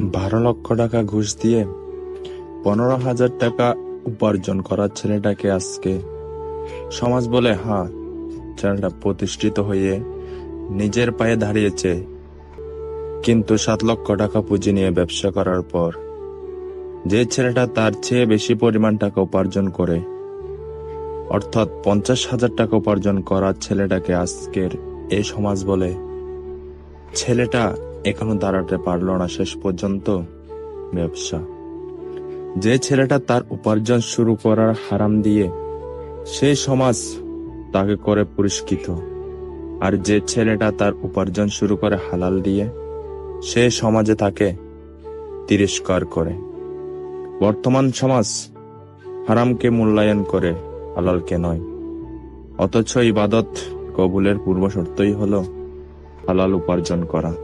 বারো লক্ষ টাকা ঘুষ দিয়ে পনেরো হাজার টাকা উপার্জন করার ছেলেটাকে আজকে সমাজ বলে হ্যাঁ ছেলেটা প্রতিষ্ঠিত হয়ে নিজের পায়ে দাঁড়িয়েছে। কিন্তু সাত লক্ষ টাকা পুঁজি নিয়ে ব্যবসা করার পর যে ছেলেটা তার চেয়ে বেশি পরিমাণ টাকা উপার্জন করে, অর্থাৎ পঞ্চাশ হাজার টাকা উপার্জন করার ছেলেটাকে আজকের এ সমাজ বলে, ছেলেটা এখনও দাঁড়াতে পারল না শেষ পর্যন্ত ব্যবসা। যে ছেলেটা তার উপার্জন শুরু করার হারাম দিয়ে সেই সমাজ তাকে করে পুরস্কৃত। আর যে ছেলেটা তার উপার্জন শুরু করে হালাল দিয়ে সে সমাজে তাকে তিরস্কার করে। বর্তমান সমাজ হারামকে মূল্যায়ন করে, হালালকে নয়। অথচ ইবাদত কবুলের পূর্ব শর্তই হলো হালাল উপার্জন করা।